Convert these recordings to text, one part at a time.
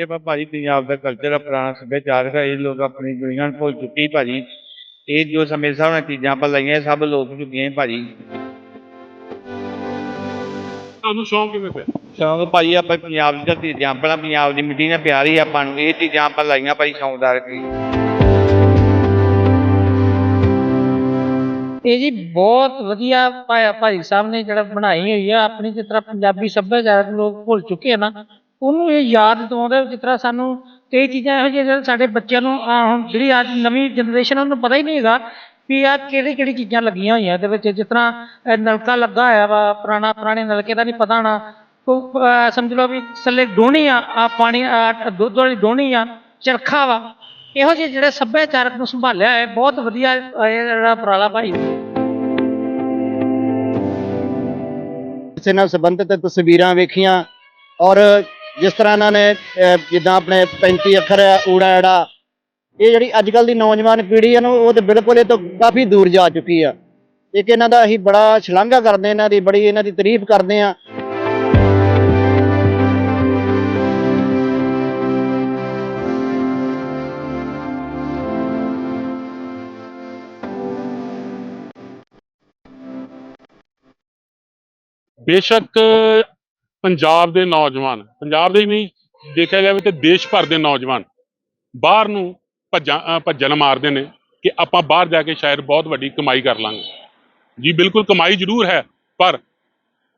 ਇਹ ਵਾ ਭਾਜੀ ਪੰਜਾਬ ਦਾ ਕਲਚਰ ਆ ਪੁਰਾਣਾ ਸੱਭਿਆਚਾਰਕ ਆ ਇਹ ਲੋਕ ਆਪਣੀ ਦੁਨੀਆ ਨੂੰ ਭੁੱਲ ਚੁੱਕੇ ਭਾਜੀ। ਇਹ ਜੋ ਸਮੇਂ ਦੇ ਹਿਸਾਬ ਨਾਲ ਚੀਜ਼ਾਂ ਆਪਾਂ ਲਾਈਆਂ ਸਭ ਲੋਕ ਚੁੱਕੀਆਂ ਭਾਜੀ। ਤੁਹਾਨੂੰ ਸ਼ੌਂਕ ਕਿਵੇਂ ਪਿਆ? ਸ਼ੌਂਕ ਭਾਜੀ ਆਪਾਂ ਪੰਜਾਬ ਦੀ ਧਰਤੀ ਤੇ ਆਪਣਾ ਪੰਜਾਬ ਦੀ ਮਿੱਟੀ ਨਾਲ ਪਿਆਰ ਹੀ ਆਪਾਂ ਨੂੰ ਇਹ ਚੀਜ਼ਾਂ ਆਪਾਂ ਲਾਈਆਂ ਭਾਜੀ ਸ਼ੌਂਕਦਾਰ ਕੀ। ਇਹ ਜੀ ਬਹੁਤ ਵਧੀਆ ਭਾਈ ਸਾਹਿਬ ਨੇ ਜਿਹੜਾ ਬਣਾਈ ਹੋਈ ਆ ਆਪਣੀ ਜਿਸ ਤਰ੍ਹਾਂ ਪੰਜਾਬੀ ਸੱਭਿਆਚਾਰ ਨੂੰ ਲੋਕ ਭੁੱਲ ਚੁੱਕੇ ਆ ਨਾ ਉਹਨੂੰ ਇਹ ਯਾਦ ਦਿਵਾਉਂਦਾ ਜਿਸ ਤਰ੍ਹਾਂ ਸਾਨੂੰ ਕਈ ਚੀਜ਼ਾਂ ਇਹੋ ਜਿਹੀਆਂ ਜਿਹੜੇ ਸਾਡੇ ਬੱਚਿਆਂ ਨੂੰ ਆਹ ਹੁਣ ਜਿਹੜੀ ਅੱਜ ਨਵੀਂ ਜਨਰੇਸ਼ਨ ਉਹਨੂੰ ਪਤਾ ਹੀ ਨਹੀਂ ਹੈਗਾ ਵੀ ਆ ਕਿਹੜੀ ਕਿਹੜੀ ਚੀਜ਼ਾਂ ਲੱਗੀਆਂ ਹੋਈਆਂ ਇਹਦੇ ਵਿੱਚ, ਜਿਸ ਤਰ੍ਹਾਂ ਇਹ ਨਲਕਾ ਲੱਗਾ ਹੋਇਆ ਵਾ, ਪੁਰਾਣਾ ਪੁਰਾਣੇ ਨਲਕੇ ਦਾ ਨਹੀਂ ਪਤਾ ਹੋਣਾ। ਉਹ ਸਮਝ ਲਓ ਵੀ ਥੱਲੇ ਡੋਣੀ ਆ ਆ ਪਾਣੀ ਆ ਦੁੱਧ ਵਾਲੀ ਡੋਣੀ ਆ, ਚਰਖਾ ਵਾ, ਇਹੋ ਜਿਹੇ ਜਿਹੜੇ ਸੱਭਿਆਚਾਰਕ ਨੂੰ ਸੰਭਾਲਿਆ ਹੈ ਬਹੁਤ ਵਧੀਆ ਇਹ ਜਿਹੜਾ ਉਪਰਾਲਾ ਭਾਈ। ਕਿਸੇ ਨਾਲ ਸੰਬੰਧਿਤ ਤਸਵੀਰਾਂ ਵੇਖੀਆਂ ਔਰ ਜਿਸ ਤਰ੍ਹਾਂ ਇਹਨਾਂ ਨੇ ਜਿੱਦਾਂ ਆਪਣੇ 35 ਅੱਖਰ ਆ, ਊੜਾ ਐੜਾ, ਇਹ ਜਿਹੜੀ ਅੱਜ ਕੱਲ ਦੀ ਨੌਜਵਾਨ ਪੀੜ੍ਹੀ ਹੈ ਨਾ, ਉਹ ਤੇ ਬਿਲਕੁਲ ਇਹ ਤੋਂ ਕਾਫੀ ਦੂਰ ਜਾ ਚੁੱਕੀ ਆ। ਇੱਕ ਇਹਨਾਂ ਦਾ ਅਸੀਂ ਬੜਾ ਸ਼ਲਾਘਾ ਕਰਦੇ ਹਾਂ, ਇਹਨਾਂ ਦੀ ਬੜੀ ਇਹਨਾਂ ਦੀ ਤਾਰੀਫ ਕਰਦੇ ਆ ਬੇਸ਼ੱਕ ਪੰਜਾਬ ਦੇ ਨੌਜਵਾਨ, ਪੰਜਾਬ ਦੇ ਹੀ ਨਹੀਂ, ਦੇਖਿਆ ਜਾਵੇ ਤੇ ਦੇਸ਼ ਭਰ ਦੇ ਨੌਜਵਾਨ ਬਾਹਰ ਨੂੰ ਭੱਜਾਂ ਭੱਜਣ ਮਾਰਦੇ ਨੇ ਕਿ ਆਪਾਂ ਬਾਹਰ ਜਾ ਕੇ ਸ਼ਾਇਦ ਬਹੁਤ ਵੱਡੀ ਕਮਾਈ ਕਰ ਲਾਂਗੇ। ਜੀ ਬਿਲਕੁਲ ਕਮਾਈ ਜ਼ਰੂਰ ਹੈ, ਪਰ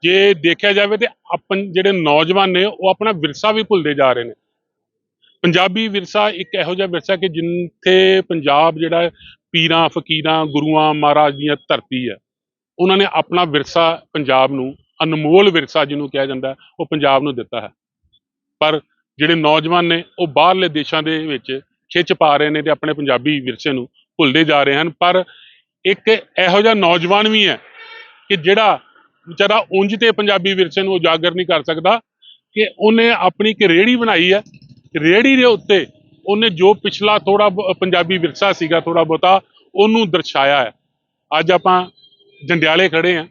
ਜੇ ਦੇਖਿਆ ਜਾਵੇ ਤੇ ਆਪਨ, ਜਿਹੜੇ ਨੌਜਵਾਨ ਨੇ ਉਹ ਆਪਣਾ ਵਿਰਸਾ ਵੀ ਭੁੱਲਦੇ ਜਾ ਰਹੇ ਨੇ। ਪੰਜਾਬੀ ਵਿਰਸਾ ਇੱਕ ਇਹੋ ਜਿਹਾ ਵਿਰਸਾ ਕਿ ਜਿੱਥੇ ਪੰਜਾਬ ਜਿਹੜਾ ਪੀਰਾਂ, ਫਕੀਰਾਂ, ਗੁਰੂਆਂ, ਮਹਾਰਾਜ ਦੀਆਂ ਧਰਤੀ ਹੈ, ਉਹਨਾਂ ਨੇ ਆਪਣਾ ਵਿਰਸਾ ਪੰਜਾਬ ਨੂੰ ਅਨਮੋਲ ਵਿਰਸਾ ਜਿਹਨੂੰ ਕਿਹਾ ਜਾਂਦਾ ਉਹ ਪੰਜਾਬ ਨੂੰ ਦਿੱਤਾ ਹੈ। ਪਰ ਜਿਹੜੇ ਨੌਜਵਾਨ ਨੇ, ਉਹ ਬਾਹਰਲੇ ਦੇਸ਼ਾਂ ਦੇ ਵਿੱਚ ਖਿੱਚ ਪਾ ਰਹੇ ਨੇ ਤੇ ਆਪਣੇ ਪੰਜਾਬੀ ਵਿਰਸੇ ਨੂੰ ਭੁੱਲਦੇ ਜਾ ਰਹੇ ਹਨ। ਪਰ ਇੱਕ ਇਹੋ ਜਿਹਾ ਨੌਜਵਾਨ ਵੀ ਹੈ ਕਿ ਜਿਹੜਾ ਵਿਚਾਰਾ ਉਂਝ ਤੇ ਪੰਜਾਬੀ ਵਿਰਸੇ ਨੂੰ ਉਜਾਗਰ ਨਹੀਂ ਕਰ ਸਕਦਾ ਕਿ ਉਹਨੇ ਆਪਣੀ ਇੱਕ ਰੇਹੜੀ ਬਣਾਈ ਹੈ। ਰੇਹੜੀ ਦੇ ਉੱਤੇ ਉਹਨੇ ਜੋ ਪਿਛਲਾ ਥੋੜਾ ਪੰਜਾਬੀ ਵਿਰਸਾ ਸੀਗਾ ਥੋੜਾ ਬਹੁਤਾ, ਉਹਨੂੰ ਦਰਸਾਇਆ ਹੈ। ਅੱਜ ਆਪਾਂ ਜੰਡਿਆਲੇ ਖੜੇ ਆ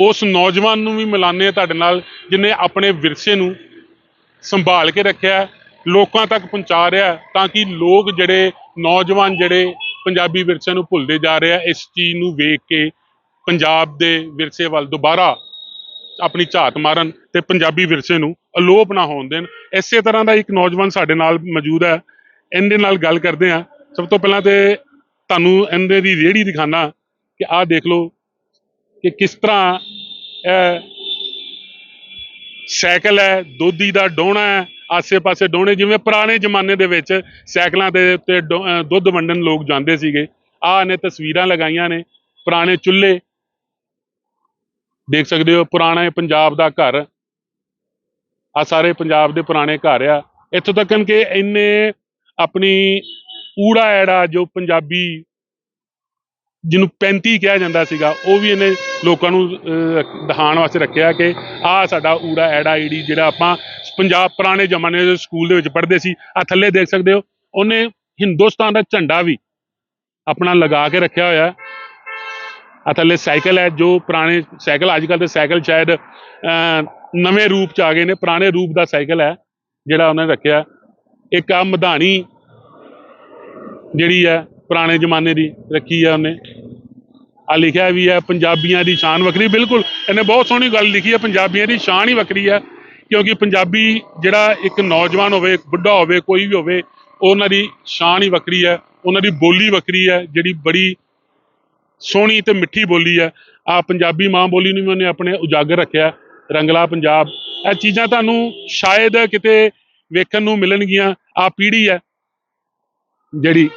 ਉਸ ਨੌਜਵਾਨ ਨੂੰ ਵੀ ਮਿਲਾਨੇ ਆ ਤੁਹਾਡੇ ਨਾਲ, ਜਿਨੇ ਆਪਣੇ ਵਿਰਸੇ ਨੂੰ ਸੰਭਾਲ ਕੇ ਰੱਖਿਆ ਲੋਕਾਂ ਤੱਕ ਪਹੁੰਚਾ ਰਿਹਾ ਤਾਂ ਕਿ ਲੋਕ ਜਿਹੜੇ ਨੌਜਵਾਨ ਜਿਹੜੇ ਪੰਜਾਬੀ ਵਿਰਸੇ ਨੂੰ ਭੁੱਲਦੇ ਜਾ ਰਹੇ ਆ, ਇਸ ਚੀਜ਼ ਨੂੰ ਵੇਖ ਕੇ ਪੰਜਾਬ ਦੇ ਵਿਰਸੇ ਵੱਲ ਦੁਬਾਰਾ ਆਪਣੀ ਝਾਤ ਮਾਰਨ ਤੇ ਪੰਜਾਬੀ ਵਿਰਸੇ ਨੂੰ ਅਲੋਪ ਨਾ ਹੋਣ ਦੇਣ। ਇਸੇ ਤਰ੍ਹਾਂ ਦਾ ਇੱਕ ਨੌਜਵਾਨ ਸਾਡੇ ਨਾਲ ਮੌਜੂਦ ਹੈ। ਇਹਦੇ ਨਾਲ ਗੱਲ ਕਰਦੇ ਆ ਸਭ ਤੋਂ ਪਹਿਲਾਂ ਤੇ ਤੁਹਾਨੂੰ ਇਹਦੇ ਦੀ ਰੇਹੜੀ ਦਿਖਾਣਾ ਕਿ ਆਹ ਦੇਖ ਲਓ ਕਿ ਕਿਸ ਤਰ੍ਹਾਂ ਸਾਈਕਲ ਹੈ, ਦੋਧੀ ਦਾ ਡੋਣਾ ਹੈ, ਆਸੇ-ਪਾਸੇ ਡੋਣੇ, ਜਿਵੇਂ ਪੁਰਾਣੇ ਜ਼ਮਾਨੇ ਦੇ ਵਿੱਚ ਸਾਈਕਲਾਂ ਦੇ ਉੱਤੇ ਡੋ- ਦੁੱਧ ਵੰਡਣ ਲੋਕ ਜਾਂਦੇ ਸੀਗੇ। ਆਹ ਨੇ ਤਸਵੀਰਾਂ ਲਗਾਈਆਂ ਨੇ, ਪੁਰਾਣੇ ਚੁੱਲ੍ਹੇ। ਦੇਖ ਸਕਦੇ ਹੋ, ਪੁਰਾਣਾ ਪੰਜਾਬ ਦਾ ਘਰ। ਆ ਸਾਰੇ ਪੰਜਾਬ ਦੇ ਪੁਰਾਣੇ ਘਰ ਆ। ਇੱਥੋਂ ਤੱਕ ਕਿ ਇੰਨੇ ਆਪਣੀ ਊੜਾ ਐੜਾ ਜੋ ਪੰਜਾਬੀ ਜਿਹਨੂੰ 35 ਕਿਹਾ ਜਾਂਦਾ ਸੀਗਾ ਉਹ ਵੀ ਇਹਨੇ ਲੋਕਾਂ ਨੂੰ ਅਹ, ਦਿਖਾਉਣ ਵਾਸਤੇ ਰੱਖਿਆ ਕਿ ਆਹ ਸਾਡਾ ਊੜਾ ਐੜਾ ਈੜੀ ਜਿਹੜਾ ਆਪਾਂ ਪੰਜਾਬ ਪੁਰਾਣੇ ਜ਼ਮਾਨੇ ਦੇ ਸਕੂਲ ਦੇ ਵਿੱਚ ਪੜ੍ਹਦੇ ਸੀ ਆ ਥੱਲੇ ਦੇਖ ਸਕਦੇ ਹੋ ਉਹਨੇ ਹਿੰਦੁਸਤਾਨ ਦਾ ਝੰਡਾ ਵੀ ਆਪਣਾ ਲਗਾ ਕੇ ਰੱਖਿਆ ਹੋਇਆ। ਆ ਥੱਲੇ ਸਾਈਕਲ ਹੈ ਜੋ ਪੁਰਾਣੇ ਸਾਈਕਲ ਅੱਜ ਕੱਲ੍ਹ ਦੇ ਸਾਈਕਲ ਸ਼ਾਇਦ ਨਵੇਂ ਰੂਪ ਚ ਆ ਗਏ ਨੇ ਪੁਰਾਣੇ ਰੂਪ ਦਾ ਸਾਈਕਲ ਹੈ ਜਿਹੜਾ ਉਹਨੇ ਰੱਖਿਆ। ਇੱਕ ਆ ਮਧਾਣੀ ਜਿਹੜੀ ਹੈ ਪੁਰਾਣੇ ਜ਼ਮਾਨੇ ਦੀ ਰੱਖੀ ਹੈ ਉਹਨੇ। ਆ ਲਿਖਿਆ ਵੀ ਹੈ ਪੰਜਾਬੀਆਂ ਦੀ ਸ਼ਾਨ ਵੱਖਰੀ, ਬਿਲਕੁਲ, ਇਹਨੇ ਬਹੁਤ ਸੋਹਣੀ ਗੱਲ ਲਿਖੀ ਹੈ ਪੰਜਾਬੀਆਂ ਦੀ ਸ਼ਾਨ ਹੀ ਵੱਖਰੀ ਹੈ ਕਿਉਂਕਿ ਪੰਜਾਬੀ ਜਿਹੜਾ ਇੱਕ ਨੌਜਵਾਨ ਹੋਵੇ ਬੁੱਢਾ ਹੋਵੇ, ਕੋਈ ਵੀ ਹੋਵੇ, ਉਹਨਾਂ ਦੀ ਸ਼ਾਨ ਹੀ ਵੱਖਰੀ ਹੈ ਉਹਨਾਂ ਦੀ ਬੋਲੀ ਵੱਖਰੀ ਹੈ ਜਿਹੜੀ ਬੜੀ ਸੋਹਣੀ ਤੇ ਮਿੱਠੀ ਬੋਲੀ ਹੈ ਆ ਪੰਜਾਬੀ ਮਾਂ ਬੋਲੀ ਨੂੰ ਵੀ ਉਹਨੇ ਆਪਣੇ ਉਜਾਗਰ ਰੱਖਿਆ, ਰੰਗਲਾ ਪੰਜਾਬ। ਇਹ ਚੀਜ਼ਾਂ ਤੁਹਾਨੂੰ ਸ਼ਾਇਦ ਕਿਤੇ ਵੇਖਣ ਨੂੰ ਮਿਲਣਗੀਆਂ। ਆ ਪੀੜ੍ਹੀ ਹੈ ਜਿਹੜੀ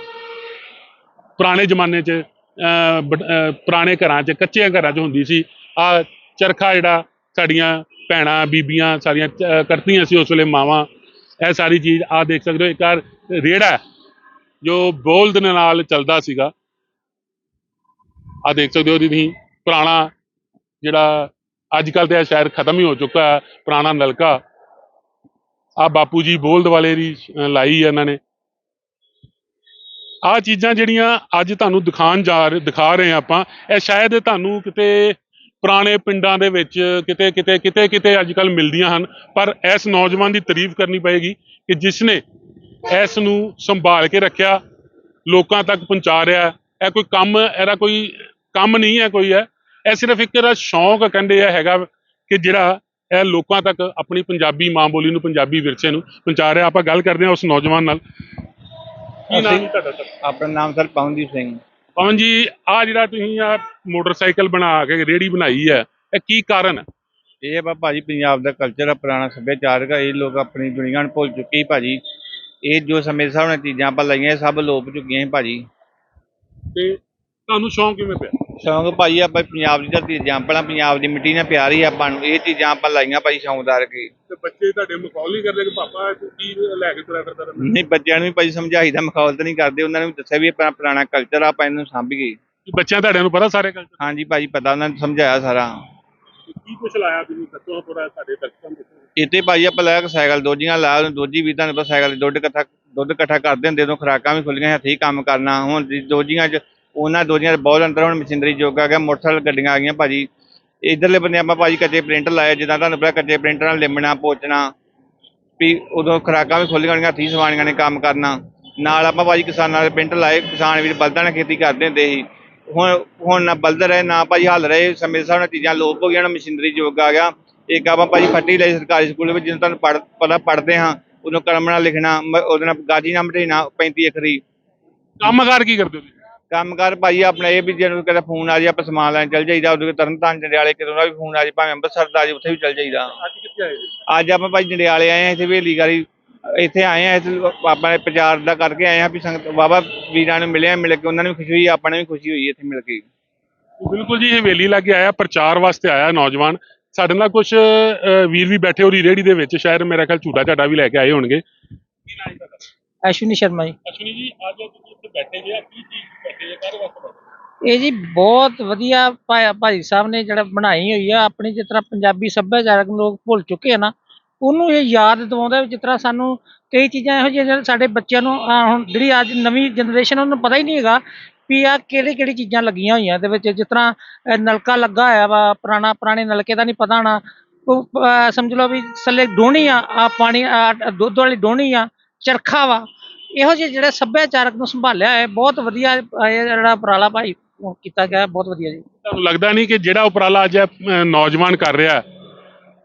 ਪੁਰਾਣੇ ਜ਼ਮਾਨੇ 'ਚ ਅਹ, ਪੁਰਾਣੇ ਘਰਾਂ 'ਚ ਕੱਚਿਆਂ ਘਰਾਂ 'ਚ ਹੁੰਦੀ ਸੀ। ਆ ਚਰਖਾ ਜਿਹੜਾ ਸਾਡੀਆਂ ਭੈਣਾਂ ਬੀਬੀਆਂ ਸਾਰੀਆਂ ਚ- ਕਰਦੀਆਂ ਸੀ ਉਸ ਵੇਲੇ ਮਾਵਾਂ। ਇਹ ਸਾਰੀ ਚੀਜ਼ ਆ ਦੇਖ ਸਕਦੇ ਹੋ। ਇੱਕ ਆਹ ਰੇੜਾ ਜੋ ਬੋਲਦ ਦੇ ਨਾਲ ਚੱਲਦਾ ਸੀਗਾ। ਆ ਦੇਖ ਸਕਦੇ ਹੋ ਤੁਸੀਂ ਪੁਰਾਣਾ ਜਿਹੜਾ ਅੱਜ ਕੱਲ ਤੇ ਇਹ ਸ਼ਾਇਦ ਖਤਮ ਹੀ ਹੋ ਚੁੱਕਾ ਹੈ ਪੁਰਾਣਾ ਨਲਕਾ। ਆ ਬਾਪੂ ਜੀ ਬੋਲਦ ਵਾਲੇ ਦੀ ਲਾਈ ਹੈ ਇਹਨਾਂ ਨੇ। ਆ ਚੀਜ਼ਾਂ ਜਿਹੜੀਆਂ ਅੱਜ ਤੁਹਾਨੂੰ ਦਿਖਾਣ ਜਾ ਰਹੇ ਦਿਖਾ ਰਹੇ ਹਾਂ ਆਪਾਂ, ਇਹ ਸ਼ਾਇਦ ਤੁਹਾਨੂੰ ਕਿਤੇ ਪੁਰਾਣੇ ਪਿੰਡਾਂ ਦੇ ਵਿੱਚ ਕਿਤੇ ਕਿਤੇ ਕਿਤੇ ਕਿਤੇ ਅੱਜ ਕੱਲ ਮਿਲਦੀਆਂ ਹਨ, ਪਰ ਇਸ ਨੌਜਵਾਨ ਦੀ ਤਾਰੀਫ ਕਰਨੀ ਪਏਗੀ ਕਿ ਜਿਸ ਨੇ ਇਸ ਨੂੰ ਸੰਭਾਲ ਕੇ ਰੱਖਿਆ, ਲੋਕਾਂ ਤੱਕ ਪਹੁੰਚਾ ਰਿਹਾ ਇਹ ਕੋਈ ਕੰਮ, ਇਹਦਾ ਕੋਈ ਕੰਮ ਨਹੀਂ ਹੈ ਕੋਈ ਹੈ ਇਹ ਸਿਰਫ ਇੱਕ ਇਹਦਾ ਸ਼ੌਂਕ ਕਹਿੰਦੇ ਇਹ ਹੈਗਾ ਕਿ ਜਿਹੜਾ ਇਹ ਲੋਕਾਂ ਤੱਕ ਆਪਣੀ ਪੰਜਾਬੀ ਮਾਂ ਬੋਲੀ ਨੂੰ, ਪੰਜਾਬੀ ਵਿਰਸੇ ਨੂੰ ਪਹੁੰਚਾ ਰਿਹਾ। ਆਪਾਂ ਗੱਲ ਕਰਦੇ ਹਾਂ ਉਸ ਨੌਜਵਾਨ ਨਾਲ। ਕੀ ਨਾਮ ਅਸੀਂ- ਹੈ ਤੁਹਾਡਾ ਸਰ? ਆਪਣਾ ਨਾਮ ਸਰ ਪਵਨਦੀਪ ਸਿੰਘ। ਪਵਨ ਜੀ ਆ ਜਿਹੜਾ ਤੁਸੀਂ ਆ ਮੋਟਰਸਾਈਕਲ ਬਣਾ ਕੇ ਰੇੜੀ ਬਣਾਈ ਹੈ ਇਹ ਕੀ ਕਾਰਨ ਹੈ? ਇਹ ਬਾ ਭਾਜੀ ਪੰਜਾਬ ਦਾ ਕਲਚਰ ਆ ਪੁਰਾਣਾ ਸੱਭਿਆਚਾਰਕ ਆ ਇਹ ਲੋਕ ਆਪਣੀ ਦੁਨੀਆ ਨੂੰ ਭੁੱਲ ਚੁੱਕੇ ਸੀ ਭਾਜੀ। ਇਹ ਜੋ ਸਮੇਂ ਦੇ ਹਿਸਾਬ ਨਾਲ ਚੀਜ਼ਾਂ ਆਪਾਂ ਲਾਈਆਂ ਇਹ ਸਭ ਲੋਪ ਚੁੱਕੀਆਂ ਸੀ ਭਾਜੀ। ਤੇ ਤੁਹਾਨੂੰ ਸ਼ੌਂਕ ਕਿਵੇਂ ਪਿਆ? ਸ਼ੌਂਕ ਭਾਜੀ ਆਪਾਂ ਪੰਜਾਬ ਦੀ ਧਰਤੀ ਤੇ ਜੰਪਲਾਂ ਪੰਜਾਬ ਦੀ ਮਿੱਟੀ ਨਾਲ ਪਿਆਰ ਹੀ ਆਪਾਂ ਨੂੰ ਇਹ ਚੀਜ਼ਾਂ ਆਪਾਂ ਲਾਈਆਂ ਭਾਜੀ ਸ਼ੌਂਕਦਾਰ ਕੇ। ਤੇ ਬੱਚੇ ਤੁਹਾਡੇ ਮਖੌਲ ਨਹੀਂ ਕਰਦੇ ਕਿ ਪਾਪਾ ਤੂੰ ਕੀ ਲੈ ਕੇ ਤੁਰਿਆ ਫਿਰਦਾ ਰਹਿੰਦਾ? ਨਹੀਂ ਬੱਚਿਆਂ ਨੂੰ ਵੀ ਭਾਜੀ ਸਮਝਾਈਦਾ ਮਖੌਲਤ ਨਹੀਂ ਕਰਦੇ ਉਹਨਾਂ ਨੂੰ ਵੀ ਦੱਸਿਆ ਵੀ ਆਪਣਾ ਪੁਰਾਣਾ ਕਲਚਰ ਆ ਆਪਾਂ ਇਹਨੂੰ ਸਾਂਭੀਏ ਕੀ ਬੱਚਿਆਂ ਤੁਹਾਡਿਆਂ ਨੂੰ ਪਤਾ ਸਾਰੇ ਕਲਚਰ ਹਾਂਜੀ ਭਾਜੀ ਪਤਾ ਉਹਨਾਂ ਨੇ ਸਮਝਾਇਆ ਸਾਰਾ। ਕੀ ਕੁਛ ਲਾਇਆ ਤੁਸੀਂ ਦੱਸੋ ਪੂਰਾ ਸਾਡੇ ਦਰਸ਼ਕਾਂ ਨੂੰ। ਇੱਥੇ ਭਾਜੀ ਆਪਾਂ ਲੈ ਕੇ ਸਾਈਕਲ ਦੋਜੀਆਂ ਲਾ ਦੋਜੀ ਵੀ ਤੁਹਾਨੂੰ ਪਤਾ ਸਾਈਕਲ ਤੇ ਦੁੱਧ ਇਕੱਠਾ ਦੁੱਧ ਇਕੱਠਾ ਕਰਦੇ ਹੁੰਦੇ ਉਦੋਂ ਖੁਰਾਕਾਂ ਵੀ ਖੁੱਲੀਆਂ ਹੱਥੀਂ ਕੰਮ ਕਰਨਾ ਹੁਣ ਦੋਜੀਆਂ 'ਚ ਉਹਨਾਂ ਦੋਰੀਆਂ ਦੇ ਬਹੁਤ ਅੰਦਰ ਹੁਣ ਮਸ਼ੀਨਰੀ ਯੁੱਗ ਆ ਗਿਆ, ਮੋਟਰਸਾਈਕਲ ਗੱਡੀਆਂ ਆ ਗਈਆਂ ਭਾਜੀ। ਇਧਰਲੇ ਬੰਦੇ ਆਪਾਂ ਭਾਜੀ ਕੱਚੇ ਪ੍ਰਿੰਟ ਲਾਏ, ਜਿੱਦਾਂ ਤੁਹਾਨੂੰ ਪਤਾ ਕੱਚੇ ਪ੍ਰਿੰਟ ਨਾਲ ਲਿਮਣਾ, ਪੋਚਣਾ, ਵੀ ਉਦੋਂ ਖੁਰਾਕਾਂ ਵੀ ਖੁੱਲੀਆਂ ਹੋਣੀਆਂ ਹੱਥੀਂ ਸਵਾਣੀਆਂ ਨੇ ਕੰਮ ਕਰਨਾ। ਨਾਲ ਆਪਾਂ ਭਾਜੀ ਕਿਸਾਨਾਂ ਦੇ ਪ੍ਰਿੰਟ ਲਾਏ, ਕਿਸਾਨ ਵੀਰ ਬਲਦਾਂ ਨਾਲ ਖੇਤੀ ਕਰਦੇ ਹੁੰਦੇ ਸੀ। ਹੁਣ ਹੁਣ ਨਾ ਬਲਦ ਰਹੇ, ਨਾ ਭਾਜੀ ਹੱਲ ਰਹੇ, ਸਮੇਂ ਦੇ ਹਿਸਾਬ ਨਾਲ ਚੀਜ਼ਾਂ ਲੋਪ ਹੋ ਗਈਆਂ ਮਸ਼ੀਨਰੀ ਯੁੱਗ ਆ ਗਿਆ। ਇੱਕ ਆਪਾਂ ਭਾਜੀ ਫੱਟੀ ਲਈ ਸਰਕਾਰੀ ਸਕੂਲ ਵਿੱਚ, ਜਦੋਂ ਤੁਹਾਨੂੰ ਪੜ੍ਹ, ਪਤਾ ਪੜ੍ਹਦੇ ਹਾਂ ਉਦੋਂ ਕਲਮ ਨਾਲ ਲਿਖਣਾ ਉਹਦੇ ਨਾਲ ਗਾਜੀ ਨਾਲ ਮਟੇਣਾ 35 ਅੱਖਰੀ। ਕੰਮਕਾਰ ਕੀ ਕਰਦੇ ਹੋ ਕੰਮ ਕਰ ਭਾਜੀ ਆਪਣਾ ਇਹ ਵੀ ਜਦੋਂ ਕਦੇ ਫੋਨ ਆ ਜੇ ਆਪਾਂ ਸਮਾਨ ਲੈਣ ਚੱਲ ਜਾਈਦਾ ਉਦੋਂ ਤਰਨ ਤਾਰਨ ਜੰਡਿਆਲੇ ਕਿਦੋਂ ਦਾ ਵੀ ਫੋਨ ਆ ਜੇ ਭਾਵੇਂ ਅੰਮ੍ਰਿਤਸਰ ਦਾ ਆ ਜੇ ਉੱਥੇ ਵੀ ਚੱਲ ਜਾਈਦਾ। ਅੱਜ ਕਿੱਥੇ ਆਏ ਜੀ? ਅੱਜ ਆਪਾਂ ਭਾਈ ਜੰਡਿਆਲੇ ਆਏ ਆ ਇੱਥੇ ਵੇਲੀ ਗਾਰੀ ਇੱਥੇ ਆਏ ਆ ਇੱਥੇ ਆਪਾਂ ਨੇ ਪ੍ਰਚਾਰ ਦਾ ਕਰਕੇ ਆਏ ਆ ਵੀ ਸੰਗਤ ਬਾਬਾ ਵੀਰਾਂ ਨੂੰ ਮਿਲਿਆ ਮਿਲ ਕੇ ਉਹਨਾਂ ਨੂੰ ਵੀ ਖੁਸ਼ੀ ਹੋਈ ਆਪਾਂ ਨੂੰ ਵੀ ਖੁਸ਼ੀ ਹੋਈ ਇੱਥੇ ਮਿਲ ਕੇ। ਬਿਲਕੁਲ ਜੀ ਇਹ ਹਵੇਲੀ ਲੱਗੇ ਆਇਆ ਪ੍ਰਚਾਰ ਵਾਸਤੇ ਆਇਆ ਨੌਜਵਾਨ। ਸਾਡੇ ਨਾਲ ਕੁਝ ਵੀਰ ਵੀ ਬੈਠੇ ਹੋਰੀ ਰੇੜੀ ਦੇ ਵਿੱਚ ਸ਼ਾਇਦ ਮੇਰਾ ਖਿਆਲ ਝੂਟਾ ਝਾਟਾ ਵੀ ਲੈ ਕੇ ਆਏ ਹੋਣਗੇ। ਕੀ ਨਾਮ ਹੈ ਤੁਹਾਡਾ ਅਸ਼ਵਨੀ ਸ਼ਰਮਾ ਜੀ। ਅਸ਼ਵਨੀ ਜੀ ਅੱਜ ਤੁਸੀਂ ਇੱਥੇ ਬੈਠੇ ਜੇ ਆ ਕੀ ਚੀਜ਼ ਬੈਠੇ ਜੇ ਕਾਹਦੇ ਵਾਸਤੇ ਬੈਠੇ ਇਹ ਜੀ ਬਹੁਤ ਵਧੀਆ ਭਾ- ਭਾਈ ਸਾਹਿਬ ਨੇ ਜਿਹੜਾ ਬਣਾਈ ਹੋਈ ਆ ਆਪਣੀ ਜਿਸ ਤਰ੍ਹਾਂ ਪੰਜਾਬੀ ਸੱਭਿਆਚਾਰਕ ਨੂੰ ਲੋਕ ਭੁੱਲ ਚੁੱਕੇ ਆ ਨਾ ਉਹਨੂੰ ਇਹ ਯਾਦ ਦਿਵਾਉਂਦਾ ਵੀ ਜਿਸ ਤਰ੍ਹਾਂ ਸਾਨੂੰ ਕਈ ਚੀਜ਼ਾਂ ਇਹੋ ਜਿਹੀਆਂ ਜਿਹੜੇ ਸਾਡੇ ਬੱਚਿਆਂ ਨੂੰ ਆਹ ਹੁਣ ਜਿਹੜੀ ਅੱਜ ਨਵੀਂ ਜਨਰੇਸ਼ਨ ਉਹਨੂੰ ਪਤਾ ਹੀ ਨਹੀਂ ਹੈਗਾ ਵੀ ਆ ਕਿਹੜੀ ਕਿਹੜੀ ਚੀਜ਼ਾਂ ਲੱਗੀਆਂ ਹੋਈਆਂ ਇਹਦੇ ਵਿੱਚ ਜਿਸ ਤਰ੍ਹਾਂ ਅਹ ਨਲਕਾ ਲੱਗਾ ਹੋਇਆ ਵਾ ਪੁਰਾਣਾ ਪੁਰਾਣੇ ਨਲਕੇ ਦਾ ਨਹੀਂ ਪਤਾ ਹੋਣਾ। ਉਹ, ਅਹ ਸਮਝ ਲਓ ਵੀ ਥੱਲੇ ਡੋਣੀ ਆ ਆ ਪਾਣੀ ਆ ਦੁੱਧ ਵਾਲੀ ਡੋਣੀ ਆ ਚਰਖਾ ਵਾ ਇਹੋ ਜਿਹੇ ਜਿਹੜੇ ਸੱਭਿਆਚਾਰਕ ਨੂੰ ਸੰਭਾਲਿਆ ਹੈ ਬਹੁਤ ਵਧੀਆ ਇਹ ਜਿਹੜਾ ਉਪਰਾਲਾ ਭਾਈ ਕੀਤਾ ਗਿਆ ਬਹੁਤ ਵਧੀਆ ਜੀ। ਤੁਹਾਨੂੰ ਲੱਗਦਾ ਨਹੀਂ ਕਿ ਜਿਹੜਾ ਉਪਰਾਲਾ ਅੱਜ ਨੌਜਵਾਨ ਕਰ ਰਿਹਾ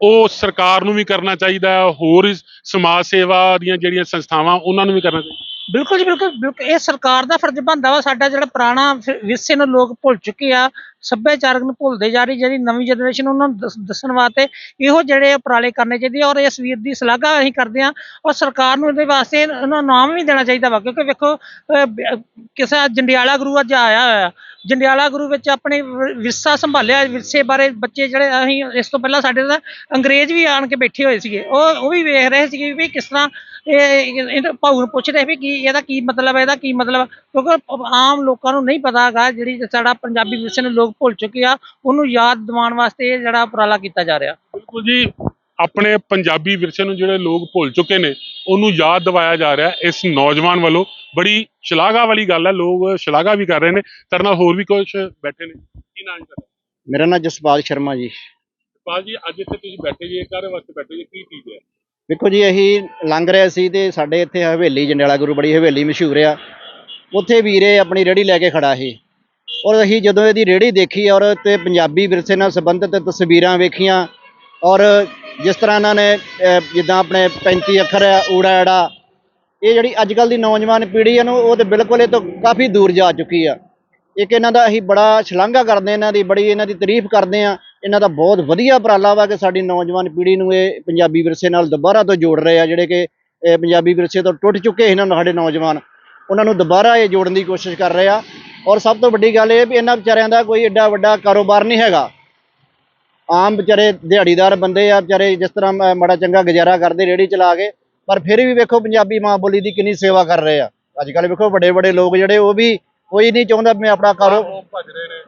ਉਹ ਸਰਕਾਰ ਨੂੰ ਵੀ ਕਰਨਾ ਚਾਹੀਦਾ ਹੈ ਹੋਰ ਸਮਾਜ ਸੇਵਾ ਦੀਆਂ ਜਿਹੜੀਆਂ ਸੰਸਥਾਵਾਂ ਉਹਨਾਂ ਨੂੰ ਵੀ ਕਰਨਾ ਚਾਹੀਦਾ ਬਿਲਕੁਲ ਜੀ ਬਿਲਕੁਲ ਇਹ ਸਰਕਾਰ ਦਾ ਫਰਜ਼ ਬਣਦਾ ਵਾ ਸਾਡਾ ਜਿਹੜਾ ਪੁਰਾਣਾ ਵਿਰਸੇ ਨੂੰ ਲੋਕ ਭੁੱਲ ਚੁੱਕੇ ਆ ਸੱਭਿਆਚਾਰਕ ਨੂੰ ਭੁੱਲਦੇ ਜਾ ਰਹੀ ਜਿਹੜੀ ਨਵੀਂ ਜਨਰੇਸ਼ਨ ਉਹਨਾਂ ਨੂੰ ਦੱਸ- ਦੱਸਣ ਵਾਸਤੇ ਇਹੋ ਜਿਹੜੇ ਉਪਰਾਲੇ ਕਰਨੇ ਚਾਹੀਦੇ ਆ ਔਰ ਇਸ ਵੀਰ ਦੀ ਸ਼ਲਾਘਾ ਅਸੀਂ ਕਰਦੇ ਹਾਂ ਔਰ ਸਰਕਾਰ ਨੂੰ ਇਹਦੇ ਵਾਸਤੇ ਉਹਨਾਂ ਨੂੰ ਨਾਮ ਵੀ ਦੇਣਾ ਚਾਹੀਦਾ ਵਾ ਕਿਉਂਕਿ ਵੇਖੋ ਅਹ, ਬ- ਕਿਸੇ ਜੰਡਿਆਲਾ ਗੁਰੂ ਅੱਜ ਆਇਆ ਹੋਇਆ ਜੰਡਿਆਲਾ ਗੁਰੂ ਵਿੱਚ ਆਪਣੇ ਵਿ- ਵਿਰਸਾ ਸੰਭਾਲਿਆ ਵਿਰਸੇ ਬਾਰੇ ਬੱਚੇ ਜਿਹੜੇ ਅਸੀਂ ਇਸ ਤੋਂ ਪਹਿਲਾਂ ਸਾਡੇ ਤਾਂ ਅੰਗਰੇਜ਼ ਵੀ ਆਣ ਕੇ ਬੈਠੇ ਹੋਏ ਸੀਗੇ ਉਹ ਉਹ ਵੀ ਵੇਖ ਰਹੇ ਸੀਗੇ ਵੀ ਕਿਸ ਤਰ੍ਹਾਂ ਇਹ ਇਹ ਭਾਊ ਨੂੰ ਪੁੱਛ ਰਹੇ ਵੀ ਕੀ ਇਹਦਾ ਕੀ ਮਤਲਬ ਹੈ ਇਹਦਾ ਕੀ ਮਤਲਬ ਹੈ? ਕਿਉਂਕਿ ਆਮ ਲੋਕਾਂ ਨੂੰ ਨਹੀਂ ਪਤਾ ਹੈਗਾ ਜਿਹੜੀ ਸਾਡਾ ਪੰਜਾਬੀ ਵਿਰਸੇ ਨੂੰ ਲੋਕ ਭੁੱਲ ਚੁੱਕੇ ਆ ਉਹਨੂੰ ਯਾਦ ਦਿਵਾਉਣ ਵਾਸਤੇ ਇਹ ਜਿਹੜਾ ਉਪਰਾਲਾ ਕੀਤਾ ਜਾ ਰਿਹਾ। ਬਿਲਕੁਲ ਜੀ ਆਪਣੇ ਪੰਜਾਬੀ ਵਿਰਸੇ ਨੂੰ ਜਿਹੜੇ ਲੋਕ ਭੁੱਲ ਚੁੱਕੇ ਨੇ ਉਹਨੂੰ ਯਾਦ ਦਿਵਾਇਆ ਜਾ ਰਿਹਾ ਇਸ ਨੌਜਵਾਨ ਵੱਲੋਂ। ਬੜੀ ਸ਼ਲਾਘਾ ਵਾਲੀ ਗੱਲ ਹੈ ਲੋਕ ਸ਼ਲਾਘਾ ਵੀ ਕਰ ਰਹੇ ਨੇ। ਸਾਡੇ ਨਾਲ ਹੋਰ ਵੀ ਕੁਝ ਬੈਠੇ ਨੇ ਕੀ ਨਾਮ ਹੈ ਮੇਰਾ ਨਾਮ ਜਸਪਾਲ ਸ਼ਰਮਾ ਜੀ। ਪਾਲ ਜੀ ਅੱਜ ਇੱਥੇ ਤੁਸੀਂ ਬੈਠੇ ਜੀ ਕਾਹਦੇ ਵਾਸਤੇ ਬੈਠੇ ਜੀ ਕੀ ਚੀਜ਼ ਹੈ? ਵੇਖੋ ਜੀ ਅਸੀਂ ਲੰਘ ਰਹੇ ਸੀ ਤੇ ਸਾਡੇ ਇੱਥੇ ਹਵੇਲੀ ਜੰਡਿਆਲਾ ਗੁਰੂ ਬੜੀ ਹਵੇਲੀ ਮਸ਼ਹੂਰ ਆ। ਉੱਥੇ ਵੀਰੇ ਆਪਣੀ ਰੇੜੀ ਲੈ ਕੇ ਖੜਾ ਸੀ। ਔਰ ਅਸੀਂ ਜਦੋਂ ਇਹਦੀ ਰੇੜੀ ਦੇਖੀ ਔਰ ਤੇ ਪੰਜਾਬੀ ਵਿਰਸੇ ਨਾਲ ਸੰਬੰਧਿਤ ਤਸਵੀਰਾਂ ਵੇਖੀਆਂ, ਔਰ ਜਿਸ ਤਰ੍ਹਾਂ ਇਹਨਾਂ ਨੇ ਜਿੱਦਾਂ ਆਪਣੇ 35 ਅੱਖਰ ਆ ਊੜਾ ਐੜਾ, ਇਹ ਜਿਹੜੀ ਅੱਜ ਕੱਲ ਦੀ ਨੌਜਵਾਨ ਪੀੜ੍ਹੀ ਆ ਨੂੰ, ਉਹ ਤੇ ਬਿਲਕੁਲ ਇਹ ਤੋਂ ਕਾਫੀ ਦੂਰ ਜਾ ਚੁੱਕੀ ਆ। ਇੱਕ ਇਹਨਾਂ ਦਾ ਅਸੀਂ ਬੜਾ ਸ਼ਲਾਘਾ ਕਰਦੇ ਇਹਨਾਂ ਦੀ ਬੜੀ ਇਹਨਾਂ ਦੀ ਤਾਰੀਫ ਕਰਦੇ ਆ ਇਹਨਾਂ ਦਾ ਬਹੁਤ ਵਧੀਆ ਉਪਰਾਲਾ ਵਾ ਕਿ ਸਾਡੀ ਨੌਜਵਾਨ ਪੀੜ੍ਹੀ ਨੂੰ ਇਹ ਪੰਜਾਬੀ ਵਿਰਸੇ ਨਾਲ ਦੁਬਾਰਾ ਤੋਂ ਜੋੜ ਰਹੇ ਆ, ਜਿਹੜੇ ਕਿ ਪੰਜਾਬੀ ਵਿਰਸੇ ਤੋਂ ਟੁੱਟ ਚੁੱਕੇ ਇਹਨਾਂ ਨੂੰ ਸਾਡੇ ਨੌਜਵਾਨ। ਉਹਨਾਂ ਨੂੰ ਦੁਬਾਰਾ ਇਹ ਜੋੜਨ ਦੀ ਕੋਸ਼ਿਸ਼ ਕਰ ਰਹੇ ਆ। ਔਰ ਸਭ ਤੋਂ ਵੱਡੀ ਗੱਲ ਇਹ ਵੀ ਇਹਨਾਂ ਵਿਚਾਰਿਆਂ ਦਾ ਕੋਈ ਏਡਾ ਵੱਡਾ ਕਾਰੋਬਾਰ ਨਹੀਂ ਹੈਗਾ। ਆਮ ਵਿਚਾਰੇ ਦਿਹਾੜੀਦਾਰ ਬੰਦੇ ਆ ਵਿਚਾਰੇ ਜਿਸ ਤਰ੍ਹਾਂ ਮਾੜਾ ਚੰਗਾ ਗੁਜ਼ਾਰਾ ਕਰਦੇ ਰੇੜੀ ਚਲਾ ਕੇ ਪਰ ਫਿਰ ਵੀ ਵੇਖੋ ਪੰਜਾਬੀ ਮਾਂ ਬੋਲੀ ਦੀ ਕਿੰਨੀ ਸੇਵਾ ਕਰ ਰਹੇ ਆ। ਅੱਜ ਕੱਲ੍ਹ ਵੇਖੋ ਵੱਡੇ ਵੱਡੇ ਲੋਕ ਜਿਹੜੇ ਉਹ ਵੀ ਕੋਈ ਨਹੀਂ ਚਾਹੁੰਦਾ ਮੈਂ ਆਪਣਾ ਕਾਰੋ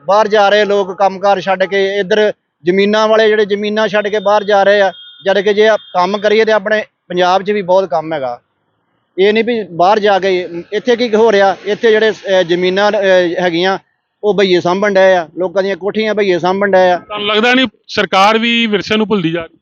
ਬਾਹਰ ਜਾ ਰਹੇ ਲੋਕ ਕੰਮਕਾਰ ਛੱਡ ਕੇ ਇੱਧਰ ਜ਼ਮੀਨਾਂ ਵਾਲੇ ਜਿਹੜੇ ਜ਼ਮੀਨਾਂ ਛੱਡ ਕੇ ਬਾਹਰ ਜਾ ਰਹੇ ਆ ਜਦ ਕਿ ਜੇ ਕੰਮ ਕਰੀਏ ਤੇ ਆਪਣੇ ਪੰਜਾਬ 'ਚ ਵੀ ਬਹੁਤ ਕੰਮ ਹੈਗਾ। ਇਹ ਨਹੀਂ ਵੀ ਬਾਹਰ ਜਾ ਕੇ ਇੱਥੇ ਕੀ ਹੋ ਰਿਹਾ ਇੱਥੇ ਜਿਹੜੇ ਅਹ, ਜ਼ਮੀਨਾਂ ਅਹ, ਹੈਗੀਆਂ ਉਹ ਭਈਏ ਸਾਂਭਣ ਡਏ ਆ ਲੋਕਾਂ ਦੀਆਂ ਕੋਠੀਆਂ ਭਈਏ ਸਾਂਭਣ ਡਏ ਆ। ਤੁਹਾਨੂੰ ਲੱਗਦਾ ਨਹੀਂ ਸਰਕਾਰ ਵੀ ਵਿਰਸੇ ਨੂੰ ਭੁੱਲਦੀ ਜਾ ਰਹੀ?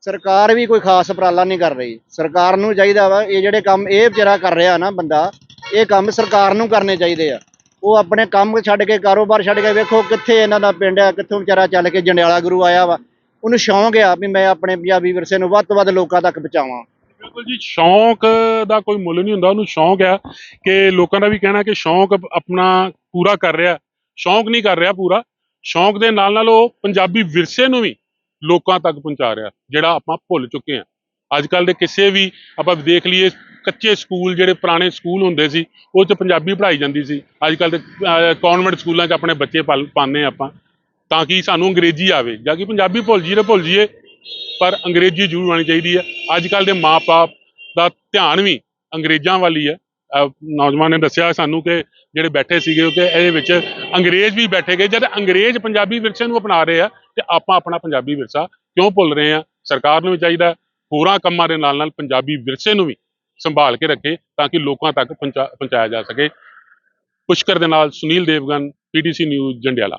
ਸਰਕਾਰ ਵੀ ਕੋਈ ਖਾਸ ਉਪਰਾਲਾ ਨਹੀਂ ਕਰ ਰਹੀ। ਸਰਕਾਰ ਨੂੰ ਚਾਹੀਦਾ ਵਾ ਇਹ ਜਿਹੜੇ ਕੰਮ ਇਹ ਵਿਚਾਰਾ ਕਰ ਰਿਹਾ ਨਾ ਬੰਦਾ ਇਹ ਕੰਮ ਸਰਕਾਰ ਨੂੰ ਕਰਨੇ ਚਾਹੀਦੇ ਆ। ਉਹ ਆਪਣੇ ਕੰਮ ਛੱਡ ਕੇ ਕਾਰੋਬਾਰ ਛੱਡ ਕੇ ਵੇਖੋ ਕਿੱਥੇ ਇਹਨਾਂ ਦਾ ਪਿੰਡ ਆ ਕਿੱਥੋਂ ਵਿਚਾਰਾ ਚੱਲ ਕੇ ਜੰਡਿਆਲਾ ਗੁਰੂ ਆਇਆ ਵਾ। ਉਹਨੂੰ ਸ਼ੌਂਕ ਆ ਵੀ ਮੈਂ ਆਪਣੇ ਪੰਜਾਬੀ ਵਿਰਸੇ ਨੂੰ ਵੱਧ ਤੋਂ ਵੱਧ ਲੋਕਾਂ ਤੱਕ ਪਹੁੰਚਾਵਾਂ। ਬਿਲਕੁਲ ਜੀ, ਸ਼ੌਂਕ ਦਾ ਕੋਈ ਮੁੱਲ ਨਹੀਂ ਹੁੰਦਾ, ਉਹਨੂੰ ਸ਼ੌਂਕ ਆ ਕਿ ਲੋਕਾਂ ਦਾ ਵੀ ਕਹਿਣਾ ਕਿ ਸ਼ੌਂਕ ਆਪਣਾ ਪੂਰਾ ਕਰ ਰਿਹਾ, ਸ਼ੌਂਕ ਨਹੀਂ ਕਰ ਰਿਹਾ ਪੂਰਾ, ਸ਼ੌਂਕ ਦੇ ਨਾਲ ਨਾਲ ਉਹ ਪੰਜਾਬੀ ਵਿਰਸੇ ਨੂੰ ਵੀ ਲੋਕਾਂ ਤੱਕ ਪਹੁੰਚਾ ਰਿਹਾ, ਜਿਹੜਾ ਆਪਾਂ ਭੁੱਲ ਚੁੱਕੇ ਹਾਂ। ਅੱਜ ਕੱਲ ਦੇ ਕਿਸੇ ਵੀ, ਆਪਾਂ ਦੇਖ ਲਈਏ, ਕੱਚੇ ਸਕੂਲ, ਜਿਹੜੇ ਪੁਰਾਣੇ ਸਕੂਲ ਹੁੰਦੇ ਸੀ, ਉਹ 'ਚ ਪੰਜਾਬੀ ਪੜ੍ਹਾਈ ਜਾਂਦੀ ਸੀ। ਅੱਜ ਕੱਲ ਦੇ ਕਨਵੈਂਟ ਸਕੂਲਾਂ 'ਚ ਆਪਣੇ ਬੱਚੇ ਪਲ- ਪਾਉਂਦੇ ਆਪਾਂ, ਤਾਂ ਕਿ ਸਾਨੂੰ ਅੰਗਰੇਜ਼ੀ ਆਵੇ, ਜਾਂ ਕਿ ਪੰਜਾਬੀ ਭੁੱਲ ਜੀਏ ਤਾਂ ਭੁੱਲ ਜੀਏ ਪਰ ਅੰਗਰੇਜ਼ੀ ਜ਼ਰੂਰ ਆਉਣੀ ਚਾਹੀਦੀ ਹੈ। ਅੱਜ ਕੱਲ ਦੇ ਮਾਪੇ ਦਾ ਧਿਆਨ ਵੀ ਅੰਗਰੇਜ਼ਾਂ ਵਾਲੀ ਹੈ ਨੌਜਵਾਨ ਨੇ ਦੱਸਿਆ ਸਾਨੂੰ ਕਿ ਜਿਹੜੇ ਬੈਠੇ ਸੀਗੇ ਕਿ ਇਹਦੇ ਵਿੱਚ ਅੰਗਰੇਜ਼ ਵੀ ਬੈਠੇ ਗਏ। ਜਦ ਅੰਗਰੇਜ਼ ਪੰਜਾਬੀ ਵਿਰਸੇ ਨੂੰ ਅਪਣਾ ਰਹੇ ਆ ਤੇ ਆਪਾਂ ਆਪਣਾ ਪੰਜਾਬੀ ਵਿਰਸਾ ਕਿਉਂ ਭੁੱਲ ਰਹੇ ਆ? ਸਰਕਾਰ ਨੂੰ ਵੀ ਚਾਹੀਦਾ ਹੋਰਾਂ ਕੰਮਾਂ ਦੇ ਨਾਲ ਨਾਲ ਪੰਜਾਬੀ ਵਿਰਸੇ ਨੂੰ ਵੀ ਸੰਭਾਲ ਕੇ ਰੱਖੇ ਤਾਂ ਕਿ ਲੋਕਾਂ ਤੱਕ ਪਹੁੰਚਾ- ਪਹੁੰਚਾਇਆ ਜਾ ਸਕੇ। ਪੁਸ਼ਕਰ ਦੇ ਨਾਲ ਸੁਨੀਲ ਦੇਵਗਨ, ਪੀਟੀਸੀ ਨਿਊਜ਼, ਜੰਡਿਆਲਾ।